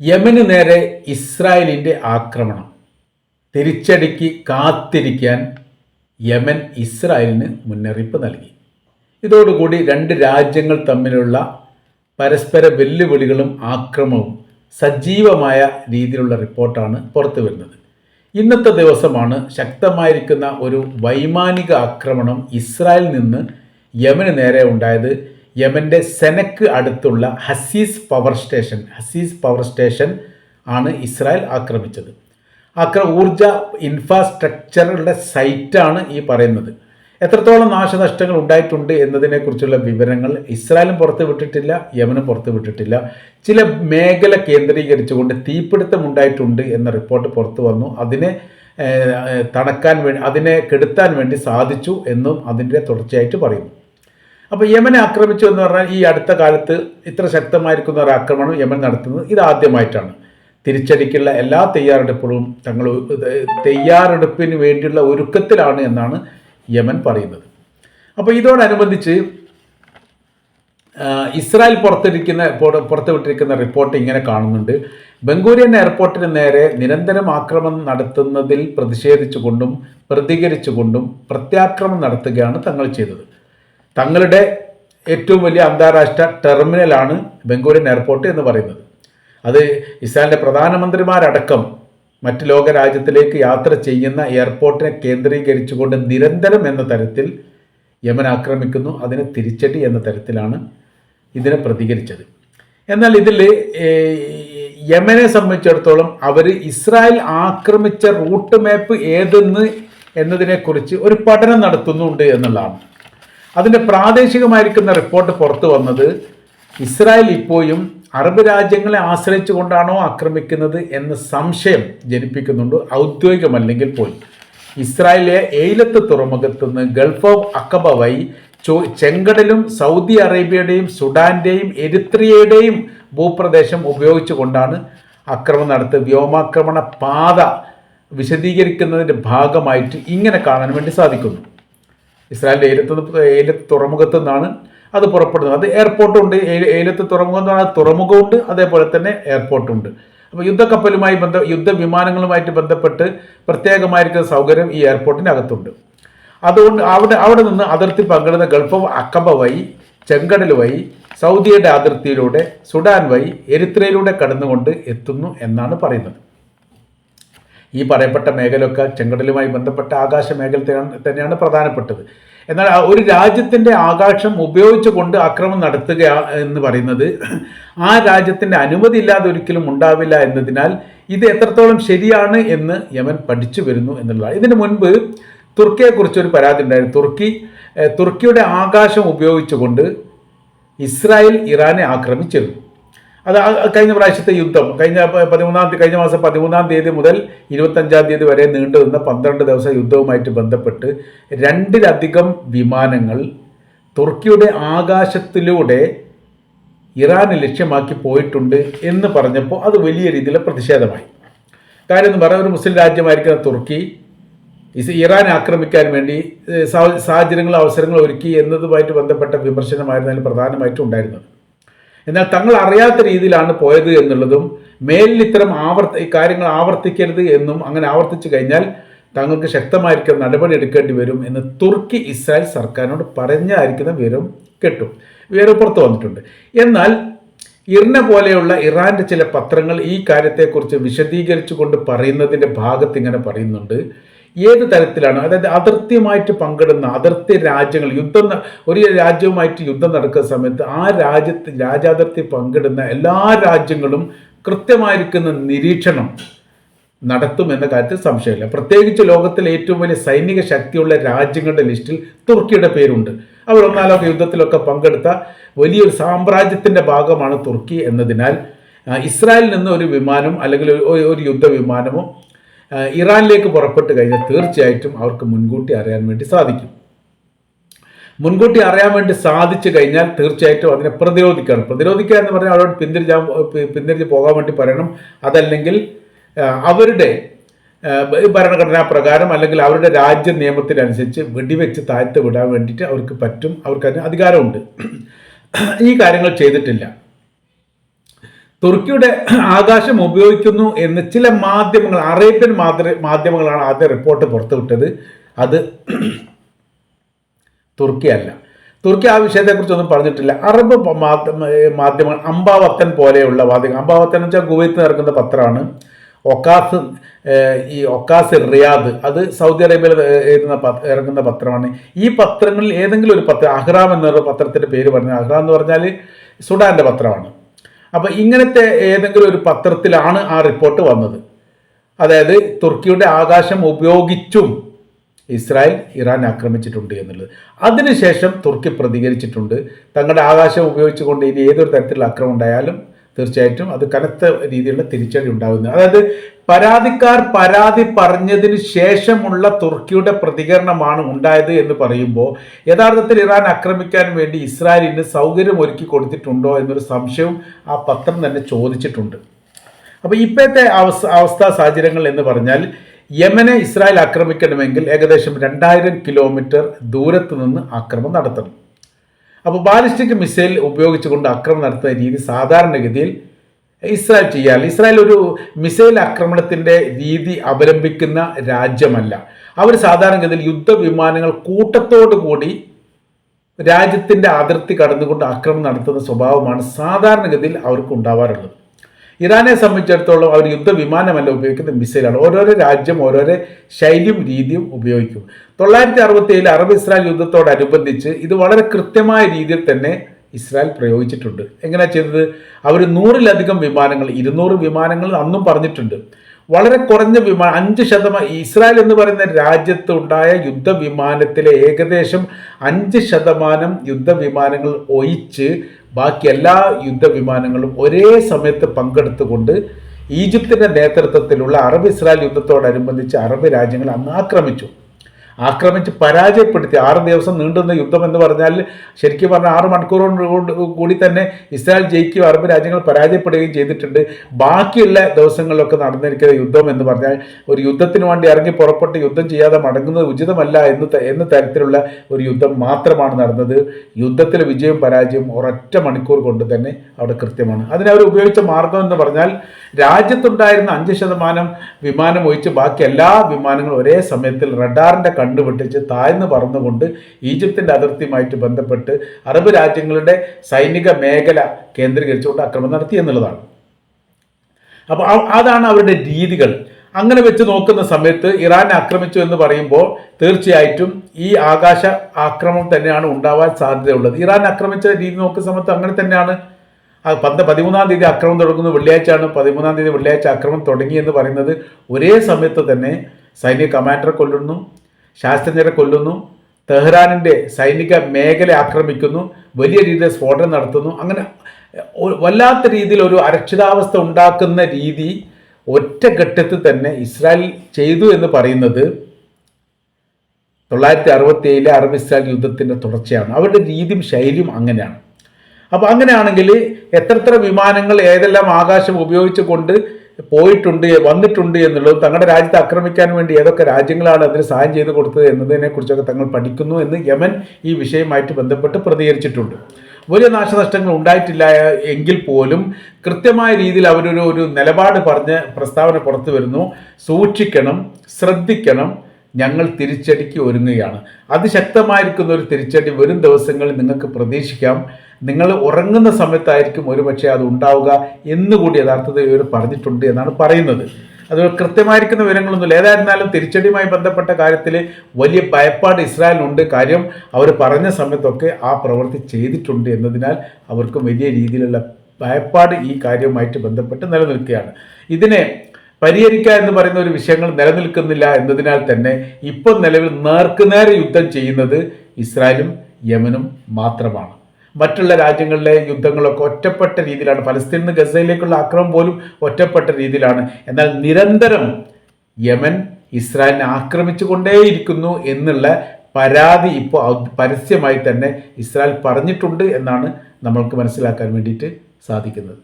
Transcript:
യമന് നേരെ ഇസ്രായേലിന്റെ ആക്രമണം. തിരിച്ചടിക്ക് കാത്തിരിക്കാൻ യമൻ ഇസ്രായേലിന് മുന്നറിയിപ്പ് നൽകി. ഇതോടുകൂടി രണ്ട് രാജ്യങ്ങൾ തമ്മിലുള്ള പരസ്പര വെല്ലുവിളികളും ആക്രമവും സജീവമായ രീതിയിലുള്ള റിപ്പോർട്ടാണ് പുറത്തു വരുന്നത്. ഇന്നത്തെ ദിവസമാണ് ശക്തമായിരിക്കുന്ന ഒരു വൈമാനിക ആക്രമണം ഇസ്രായേലിൽ നിന്ന് യമന് നേരെ ഉണ്ടായത് യമന്റെ സെനക്ക് അടുത്തുള്ള Haziz power station Haziz power station ആണ് ഇസ്രായേൽ ആക്രമിച്ചത്. അക്ര ഊർജ ഇൻഫ്രാസ്ട്രക്ചറുടെ സൈറ്റാണ് ഈ പറയുന്നത്. എത്രത്തോളം നാശനഷ്ടങ്ങൾ ഉണ്ടായിട്ടുണ്ട് എന്നതിനെക്കുറിച്ചുള്ള വിവരങ്ങൾ ഇസ്രായേലും പുറത്ത് വിട്ടിട്ടില്ല യമനും പുറത്ത് വിട്ടിട്ടില്ല. ചില മേഖല കേന്ദ്രീകരിച്ചുകൊണ്ട് തീപിടുത്തം ഉണ്ടായിട്ടുണ്ട് എന്ന റിപ്പോർട്ട് പുറത്തു വന്നു. അതിനെ തണക്കാൻ വേണ്ടി അതിനെ കെടുത്താൻ വേണ്ടി സാധിച്ചു എന്നും അതിന്റെ തുടർച്ചയായിട്ട് പറയുന്നു. അപ്പോൾ യമനെ ആക്രമിച്ചു എന്ന് പറഞ്ഞാൽ ഈ അടുത്ത കാലത്ത് ഇത്ര ശക്തമായിരിക്കുന്ന ഒരു ആക്രമണം യമൻ നടത്തുന്നത് ഇത് ആദ്യമായിട്ടാണ്. തിരിച്ചടിക്കുള്ള എല്ലാ തയ്യാറെടുപ്പുകളും തങ്ങൾ തയ്യാറെടുപ്പിന് വേണ്ടിയുള്ള ഒരുക്കത്തിലാണ് എന്നാണ് യമൻ പറയുന്നത്. അപ്പോൾ ഇതോടനുബന്ധിച്ച് ഇസ്രായേൽ പുറത്തിരിക്കുന്ന പുറ- പുറത്തുവിട്ടിരിക്കുന്ന റിപ്പോർട്ട് ഇങ്ങനെ കാണുന്നുണ്ട്. ബംഗൂരിയൻ എയർപോർട്ടിന് നേരെ നിരന്തരം ആക്രമണം നടത്തുന്നതിൽ പ്രതിഷേധിച്ചുകൊണ്ടും പ്രതികരിച്ചുകൊണ്ടും പ്രത്യാക്രമം നടത്തുകയാണ് തങ്ങൾ ചെയ്തത്. തങ്ങളുടെ ഏറ്റവും വലിയ അന്താരാഷ്ട്ര ടെർമിനലാണ് ബംഗൂരിൻ എയർപോർട്ട് എന്ന് പറയുന്നത്. അത് ഇസ്രായേലിന്റെ പ്രധാനമന്ത്രിമാരടക്കം മറ്റ് ലോക രാജ്യത്തിലേക്ക് യാത്ര ചെയ്യുന്ന എയർപോർട്ടിനെ കേന്ദ്രീകരിച്ചുകൊണ്ട് നിരന്തരം എന്ന തരത്തിൽ യമൻ ആക്രമിക്കുന്നു അതിനെ തിരിച്ചടി എന്ന തരത്തിലാണ് ഇതിനെ പ്രതികരിച്ചത്. എന്നാൽ ഇതിൽ യമനെ സംബന്ധിച്ചിടത്തോളം അവർ ഇസ്രായേൽ ആക്രമിച്ച റൂട്ട് മാപ്പ് ഏതെന്ന് എന്നതിനെക്കുറിച്ച് ഒരു പഠനം നടത്തുന്നുണ്ട് എന്നുള്ളതാണ്. അതിന്റെ പ്രാദേശികമായിരിക്കുന്ന റിപ്പോർട്ട് പുറത്തു വന്നത് ഇസ്രായേൽ ഇപ്പോഴും അറബ് രാജ്യങ്ങളെ ആശ്രയിച്ചു കൊണ്ടാണോ ആക്രമിക്കുന്നത് എന്ന സംശയം ജനിപ്പിക്കുന്നുണ്ട്. ഔദ്യോഗികമല്ലെങ്കിൽ പോയി ഇസ്രായേലിലെ എയിലത്ത് തുറമുഖത്ത് നിന്ന് ഗൾഫ് ഓഫ് അക്കബ വൈ ചോ ചെങ്കടലും സൗദി അറേബ്യയുടെയും സുഡാന്റെയും എരിത്രിയയുടെയും ഭൂപ്രദേശം ഉപയോഗിച്ചുകൊണ്ടാണ് ആക്രമണം നടത്തുക വ്യോമാക്രമണ പാത വിശദീകരിക്കുന്നതിന്റെ ഭാഗമായിട്ട് ഇങ്ങനെ കാണാൻ വേണ്ടി സാധിക്കുന്നു. ഇസ്രായേലിന്റെ ഏലത്ത് ഏലത്ത് തുറമുഖത്തു നിന്നാണ് അത് പുറപ്പെടുന്നത്. അത് എയർപോർട്ടുണ്ട് ഏലത്ത് തുറമുഖം എന്ന് പറഞ്ഞാൽ തുറമുഖമുണ്ട്. അതേപോലെ തന്നെ എയർപോർട്ടുണ്ട് അപ്പോൾ യുദ്ധക്കപ്പലുമായി ബന്ധ യുദ്ധവിമാനങ്ങളുമായിട്ട് ബന്ധപ്പെട്ട് പ്രത്യേകമായിരിക്കുന്ന സൗകര്യം ഈ എയർപോർട്ടിന്റെ അകത്തുണ്ട് അതുകൊണ്ട് അവിടെ അവിടെ നിന്ന് അതിർത്തി പങ്കിടുന്ന ഗൾഫ് അക്കബ വഴി ചെങ്കടൽ വഴി സൗദിയുടെ അതിർത്തിയിലൂടെ സുഡാൻ വഴി എരിത്രയിലൂടെ കടന്നുകൊണ്ട് എത്തുന്നു എന്നാണ് പറയുന്നത്. ഈ പറയപ്പെട്ട മേഖലയൊക്കെ ചെങ്കടലുമായി ബന്ധപ്പെട്ട ആകാശ മേഖല തന്നെയാണ്- പ്രധാനപ്പെട്ടത്. എന്നാൽ ഒരു രാജ്യത്തിന്റെ ആകാശം ഉപയോഗിച്ചുകൊണ്ട് ആക്രമണം നടത്തുക എന്ന് പറയുന്നത് ആ രാജ്യത്തിന്റെ അനുമതി ഇല്ലാതെ ഒരിക്കലും ഉണ്ടാവില്ല എന്നതിനാൽ ഇത് എത്രത്തോളം ശരിയാണ് എന്ന് യമൻ പഠിച്ചു വരുന്നു എന്നുള്ളതാണ്. ഇതിനു മുൻപ് തുർക്കിയെക്കുറിച്ചൊരു പരാതി ഉണ്ടായിരുന്നു. തുർക്കി തുർക്കിയുടെ ആകാശം ഉപയോഗിച്ചുകൊണ്ട് ഇസ്രായേൽ ഇറാനെ ആക്രമിച്ചിരുന്നു. അത് കഴിഞ്ഞ പ്രാവശ്യത്തെ യുദ്ധം കഴിഞ്ഞ പതിമൂന്നാം തീയതി കഴിഞ്ഞ മാസം പതിമൂന്നാം തീയതി മുതൽ ഇരുപത്തഞ്ചാം തീയതി വരെ നീണ്ടു നിന്ന പന്ത്രണ്ട് ദിവസം യുദ്ധവുമായിട്ട് ബന്ധപ്പെട്ട് രണ്ടിലധികം വിമാനങ്ങൾ തുർക്കിയുടെ ആകാശത്തിലൂടെ ഇറാനെ ലക്ഷ്യമാക്കി പോയിട്ടുണ്ട് എന്ന് പറഞ്ഞപ്പോൾ അത് വലിയ രീതിയിലെ പ്രതിഷേധമായി. കാര്യം എന്ന് പറയാൻ ഒരു മുസ്ലിം രാജ്യമായിരിക്കുന്ന തുർക്കി ഇറാൻ ആക്രമിക്കാൻ വേണ്ടി സാഹചര്യങ്ങൾ അവസരങ്ങൾ ഒരുക്കി എന്നതുമായിട്ട് ബന്ധപ്പെട്ട വിമർശനമായിരുന്നു അതിൽ പ്രധാനമായിട്ടും ഉണ്ടായിരുന്നത്. എന്നാൽ തങ്ങൾ അറിയാത്ത രീതിയിലാണ് പോയത് എന്നുള്ളതും മേലിൽ ഇത്തരം ആവർത്തി കാര്യങ്ങൾ ആവർത്തിക്കരുത് എന്നും അങ്ങനെ ആവർത്തിച്ചു കഴിഞ്ഞാൽ തങ്ങൾക്ക് ശക്തമായിരിക്കുന്ന നടപടി എടുക്കേണ്ടി വരും എന്ന് തുർക്കി ഇസ്രായേൽ സർക്കാരിനോട് പറഞ്ഞായിരിക്കുന്ന വിവരം കിട്ടും. വിവരം പുറത്തു വന്നിട്ടുണ്ട്. എന്നാൽ ഇറിനെ പോലെയുള്ള ഇറാന്റെ ചില പത്രങ്ങൾ ഈ കാര്യത്തെക്കുറിച്ച് വിശദീകരിച്ചുകൊണ്ട് പറയുന്നതിന്റെ ഭാഗത്ത് ഇങ്ങനെ പറയുന്നുണ്ട്. ഏത് തരത്തിലാണ്? അതായത് അതിർത്തിയുമായിട്ട് പങ്കിടുന്ന അതിർത്തി രാജ്യങ്ങൾ യുദ്ധം ഒരു രാജ്യവുമായിട്ട് യുദ്ധം നടക്കുന്ന സമയത്ത് ആ രാജ്യത്ത് രാജ്യാതിർത്തി പങ്കിടുന്ന എല്ലാ രാജ്യങ്ങളും കൃത്യമായിരിക്കുന്ന നിരീക്ഷണം നടത്തും എന്ന കാര്യത്തിൽ സംശയമില്ല. പ്രത്യേകിച്ച് ലോകത്തിലെ ഏറ്റവും വലിയ സൈനിക ശക്തിയുള്ള രാജ്യങ്ങളുടെ ലിസ്റ്റിൽ തുർക്കിയുടെ പേരുണ്ട്. അവർ ഒന്നാം ലോക യുദ്ധത്തിലൊക്കെ പങ്കെടുത്ത വലിയൊരു സാമ്രാജ്യത്തിന്റെ ഭാഗമാണ് തുർക്കി എന്നതിനാൽ ഇസ്രായേലിൽ നിന്ന് ഒരു വിമാനം അല്ലെങ്കിൽ ഒരു- യുദ്ധ വിമാനമോ ഇറാനിലേക്ക് പുറപ്പെട്ട് കഴിഞ്ഞാൽ തീർച്ചയായിട്ടും അവർക്ക് മുൻകൂട്ടി അറിയാൻ വേണ്ടി സാധിക്കും. മുൻകൂട്ടി അറിയാൻ വേണ്ടി സാധിച്ചു കഴിഞ്ഞാൽ തീർച്ചയായിട്ടും അതിനെ പ്രതിരോധിക്കണം. പ്രതിരോധിക്കുക എന്ന് പറഞ്ഞാൽ അവരോട് പിന്തിരിച്ചാൻ പിന്തിരിഞ്ഞ് പോകാൻ വേണ്ടി പറയണം. അതല്ലെങ്കിൽ അവരുടെ ഭരണഘടനാ പ്രകാരം അല്ലെങ്കിൽ അവരുടെ രാജ്യ നിയമത്തിനനുസരിച്ച് വെടിവെച്ച് താഴ്ത്ത് വിടാൻ വേണ്ടിയിട്ട് അവർക്ക് പറ്റും. അവർക്ക് അതിന് അധികാരമുണ്ട്. ഈ കാര്യങ്ങൾ ചെയ്തിട്ടില്ല. തുർക്കിയുടെ ആകാശം ഉപയോഗിക്കുന്നു എന്ന് ചില മാധ്യമങ്ങൾ അറേബ്യൻ മാധ്യമങ്ങളാണ് ആദ്യം റിപ്പോർട്ട് പുറത്തുവിട്ടത്. അത് തുർക്കിയല്ല. തുർക്കി ആ വിഷയത്തെക്കുറിച്ചൊന്നും പറഞ്ഞിട്ടില്ല. അറബ് മാധ്യമങ്ങൾ അംബാവത്തൻ പോലെയുള്ള വാദ്യങ്ങൾ. അംബാവത്തൻ എന്ന് വെച്ചാൽ കുവൈത്ത് നടക്കുന്ന പത്രമാണ്. ഒക്കാസ് ഈ ഒക്കാസ് റിയാദ് അത് സൗദി അറേബ്യയിൽ എഴുതുന്ന ഇറങ്ങുന്ന പത്രമാണ്. ഈ പത്രങ്ങളിൽ ഏതെങ്കിലും ഒരു പത്രം അഹ്റാം എന്നൊരു പത്രത്തിന്റെ പേര് പറഞ്ഞാൽ അഹ്റാം എന്ന് പറഞ്ഞാൽ സുഡാന്റെ പത്രമാണ്. അപ്പോൾ ഇങ്ങനത്തെ ഏതെങ്കിലും ഒരു പത്രത്തിലാണ് ആ റിപ്പോർട്ട് വന്നത്. അതായത് തുർക്കിയുടെ ആകാശം ഉപയോഗിച്ചും ഇസ്രായേൽ ഇറാൻ ആക്രമിച്ചിട്ടുണ്ട് എന്നുള്ളത്. അതിനുശേഷം തുർക്കി പ്രതികരിച്ചിട്ടുണ്ട്. തങ്ങളുടെ ആകാശം ഉപയോഗിച്ചുകൊണ്ട് ഇനി ഏതൊരു തരത്തിലുള്ള അക്രമം ഉണ്ടായാലും തീർച്ചയായിട്ടും അത് കനത്ത രീതിയിലുള്ള തിരിച്ചടി ഉണ്ടാകുന്നത് അതായത് പരാതിക്കാർ പരാതി പറഞ്ഞതിന് ശേഷമുള്ള തുർക്കിയുടെ പ്രതികരണമാണ് ഉണ്ടായത് എന്ന് പറയുമ്പോൾ യഥാർത്ഥത്തിൽ ഇറാൻ ആക്രമിക്കാൻ വേണ്ടി ഇസ്രായേലിന് സൗകര്യം ഒരുക്കി കൊടുത്തിട്ടുണ്ടോ എന്നൊരു സംശയവും ആ പത്രം തന്നെ ചോദിച്ചിട്ടുണ്ട്. അപ്പോൾ ഇപ്പോഴത്തെ അവസ്ഥ സാഹചര്യങ്ങൾ എന്ന് പറഞ്ഞാൽ യമനെ ഇസ്രായേൽ ആക്രമിക്കണമെങ്കിൽ ഏകദേശം രണ്ടായിരം കിലോമീറ്റർ ദൂരത്ത് നിന്ന് ആക്രമണം നടത്തണം. അപ്പോൾ ബാലിസ്റ്റിക് മിസൈൽ ഉപയോഗിച്ചുകൊണ്ട് ആക്രമണം നടത്തുന്ന രീതി സാധാരണഗതിയിൽ ഇസ്രായേൽ ചെയ്യാറില്ല. ഇസ്രായേൽ ഒരു മിസൈൽ ആക്രമണത്തിന്റെ രീതി അവലംബിക്കുന്ന രാജ്യമല്ല. അവർ സാധാരണഗതിയിൽ യുദ്ധവിമാനങ്ങൾ കൂട്ടത്തോടു കൂടി രാജ്യത്തിന്റെ അതിർത്തി കടന്നുകൊണ്ട് ആക്രമണം നടത്തുന്ന സ്വഭാവമാണ് സാധാരണഗതിയിൽ അവർക്ക് ഉണ്ടാവാറുള്ളത്. ഇറാനെ സംബന്ധിച്ചിടത്തോളം അവർ യുദ്ധവിമാനമല്ല ഉപയോഗിക്കുന്നത് മിസൈലാണ്. ഓരോരോ രാജ്യം ഓരോരോ ശൈലിയും രീതിയും ഉപയോഗിക്കും. തൊള്ളായിരത്തി അറുപത്തി ഏഴിൽ അറബ് ഇസ്രായേൽ യുദ്ധത്തോടനുബന്ധിച്ച് ഇത് വളരെ കൃത്യമായ രീതിയിൽ തന്നെ ഇസ്രായേൽ പ്രയോഗിച്ചിട്ടുണ്ട്. എങ്ങനെ ചെയ്തത്? അവർ നൂറിലധികം വിമാനങ്ങൾ ഇരുന്നൂറ് വിമാനങ്ങൾ അന്നും പറഞ്ഞിട്ടുണ്ട്. വളരെ കുറഞ്ഞ വിമാനം അഞ്ച് ശതമാനം ഇസ്രായേൽ എന്ന് പറയുന്ന രാജ്യത്ത് ഉണ്ടായ യുദ്ധവിമാനത്തിലെ ഏകദേശം അഞ്ച് ശതമാനം യുദ്ധവിമാനങ്ങൾ ഒഴിച്ച് ബാക്കി എല്ലാ യുദ്ധവിമാനങ്ങളും ഒരേ സമയത്ത് പങ്കെടുത്തുകൊണ്ട് ഈജിപ്തിന്റെ നേതൃത്വത്തിലുള്ള അറബ് ഇസ്രായേൽ യുദ്ധത്തോടനുബന്ധിച്ച് അറബ് രാജ്യങ്ങൾ അന്ന് ആക്രമിച്ചു. ആക്രമിച്ച് പരാജയപ്പെടുത്തി. ആറ് ദിവസം നീണ്ടുന്ന യുദ്ധം എന്ന് പറഞ്ഞാൽ ശരിക്കും പറഞ്ഞാൽ ആറ് മണിക്കൂറോട് കൂടി തന്നെ ഇസ്രായേൽ ജയിക്കുകയും അറബ് രാജ്യങ്ങൾ പരാജയപ്പെടുകയും ചെയ്തിട്ടുണ്ട്. ബാക്കിയുള്ള ദിവസങ്ങളിലൊക്കെ നടന്നിരിക്കുന്ന യുദ്ധം എന്ന് പറഞ്ഞാൽ ഒരു യുദ്ധത്തിന് വേണ്ടി ഇറങ്ങി പുറപ്പെട്ട് യുദ്ധം ചെയ്യാതെ മടങ്ങുന്നത് ഉചിതമല്ല എന്ന് എന്ന തരത്തിലുള്ള ഒരു യുദ്ധം മാത്രമാണ് നടന്നത്. യുദ്ധത്തിലെ വിജയവും പരാജയവും ഒരൊറ്റ മണിക്കൂർ കൊണ്ട് തന്നെ അവിടെ കൃത്യമാണ്. അതിനവർ ഉപയോഗിച്ച മാർഗം എന്ന് പറഞ്ഞാൽ രാജ്യത്തുണ്ടായിരുന്ന അഞ്ച് ശതമാനം വിമാനം ഒഴിച്ച് ബാക്കി എല്ലാ വിമാനങ്ങളും ഒരേ സമയത്തിൽ റഡാറിന്റെ കണ്ടുപിടിച്ച് താഴ്ന്നു പറന്നുകൊണ്ട് ഈജിപ്തിന്റെ അതിർത്തിയുമായിട്ട് ബന്ധപ്പെട്ട് അറബ് രാജ്യങ്ങളുടെ സൈനിക മേഖല കേന്ദ്രീകരിച്ചുകൊണ്ട് ആക്രമണം നടത്തി എന്നുള്ളതാണ്. അപ്പോൾ അതാണ് അവരുടെ രീതികൾ. അങ്ങനെ വെച്ച് നോക്കുന്ന സമയത്ത് ഇറാൻ ആക്രമിച്ചു എന്ന് പറയുമ്പോൾ തീർച്ചയായിട്ടും ഈ ആകാശ ആക്രമണം തന്നെയാണ് ഉണ്ടാവാൻ സാധ്യതയുള്ളത്. ഇറാൻ ആക്രമിച്ച രീതി നോക്കുന്ന സമയത്ത് അങ്ങനെ തന്നെയാണ്. ആ പന്ത് പതിമൂന്നാം തീയതി അക്രമം തുടങ്ങുന്നത് വെള്ളിയാഴ്ചയാണ് പതിമൂന്നാം തീയതി വെള്ളിയാഴ്ച അക്രമം തുടങ്ങി എന്ന് പറയുന്നത്. ഒരേ സമയത്ത് തന്നെ സൈനിക കമാൻഡറെ കൊല്ലുന്നു ശാസ്ത്രജ്ഞരെ കൊല്ലുന്നു തെഹ്റാനിന്റെ സൈനിക മേഖല ആക്രമിക്കുന്നു വലിയ രീതിയിൽ സ്ഫോടനം നടത്തുന്നു. അങ്ങനെ വല്ലാത്ത രീതിയിൽ ഒരു അരക്ഷിതാവസ്ഥ ഉണ്ടാക്കുന്ന രീതി ഒറ്റഘട്ടത്തിൽ തന്നെ ഇസ്രായേൽ ചെയ്തു എന്ന് പറയുന്നത് തൊള്ളായിരത്തി അറുപത്തി ഏഴിലെ അറബ് ഇസ്രായേൽ യുദ്ധത്തിന്റെ തുടർച്ചയാണ്. അവരുടെ രീതിയും ശൈലിയും അങ്ങനെയാണ്. അപ്പോൾ അങ്ങനെയാണെങ്കിൽ എത്രത്ര വിമാനങ്ങൾ ഏതെല്ലാം ആകാശം ഉപയോഗിച്ചുകൊണ്ട് പോയിട്ടുണ്ട് വന്നിട്ടുണ്ട് എന്നുള്ളത് തങ്ങളുടെ രാജ്യത്തെ ആക്രമിക്കാൻ വേണ്ടി ഏതൊക്കെ രാജ്യങ്ങളാണ് അതിന് സഹായം ചെയ്തു കൊടുത്തത് എന്നതിനെക്കുറിച്ചൊക്കെ തങ്ങൾ പഠിക്കുന്നു എന്ന് യമൻ ഈ വിഷയമായിട്ട് ബന്ധപ്പെട്ട് പ്രതികരിച്ചിട്ടുണ്ട്. വലിയ നാശനഷ്ടങ്ങൾ ഉണ്ടായിട്ടില്ല എങ്കിൽ പോലും കൃത്യമായ രീതിയിൽ അവരൊരു ഒരു നിലപാട് പറഞ്ഞ് പ്രസ്താവന പുറത്തു വരുന്നു. സൂക്ഷിക്കണം ശ്രദ്ധിക്കണം ഞങ്ങൾ തിരിച്ചടിക്ക് ഒരുങ്ങുകയാണ്. അതിശക്തമായിരിക്കുന്ന ഒരു തിരിച്ചടി വരും ദിവസങ്ങളിൽ നിങ്ങൾക്ക് പ്രതീക്ഷിക്കാം. നിങ്ങൾ ഉറങ്ങുന്ന സമയത്തായിരിക്കും ഒരുപക്ഷെ അത് ഉണ്ടാവുക എന്നുകൂടി യഥാർത്ഥത്തിൽ ഇവർ പറഞ്ഞിട്ടുണ്ട് എന്നാണ് പറയുന്നത്. അത് കൃത്യമായിരിക്കുന്ന വിവരങ്ങളൊന്നുമില്ല. ഏതായിരുന്നാലും തിരിച്ചടിയുമായി ബന്ധപ്പെട്ട കാര്യത്തിൽ വലിയ ഭയപ്പാട് ഇസ്രായേലിനുണ്ട്. കാര്യം അവർ പറഞ്ഞ സമയത്തൊക്കെ ആ പ്രവൃത്തി ചെയ്തിട്ടുണ്ട് എന്നതിനാൽ അവർക്കും വലിയ രീതിയിലുള്ള ഭയപ്പാട് ഈ കാര്യവുമായിട്ട് ബന്ധപ്പെട്ട് നിലനിൽക്കുകയാണ്. ഇതിനെ പരിഹരിക്കുക എന്ന് പറയുന്ന ഒരു വിഷയങ്ങൾ നിലനിൽക്കുന്നില്ല എന്നതിനാൽ തന്നെ ഇപ്പം നിലവിൽ നേർക്കുനേരെ യുദ്ധം ചെയ്യുന്നത് ഇസ്രായേലും യമനും മാത്രമാണ്. മറ്റുള്ള രാജ്യങ്ങളിലെ യുദ്ധങ്ങളൊക്കെ ഒറ്റപ്പെട്ട രീതിയിലാണ്. പലസ്തീൻ ഗസയിലേക്കുള്ള ആക്രമം പോലും ഒറ്റപ്പെട്ട രീതിയിലാണ്. എന്നാൽ നിരന്തരം യമൻ ഇസ്രായേലിനെ ആക്രമിച്ചു കൊണ്ടേയിരിക്കുന്നു എന്നുള്ള പരാതി ഇപ്പോൾ പരസ്യമായി തന്നെ ഇസ്രായേൽ പറഞ്ഞിട്ടുണ്ട് എന്നാണ് നമ്മൾക്ക് മനസ്സിലാക്കാൻ വേണ്ടിയിട്ട് സാധിക്കുന്നത്.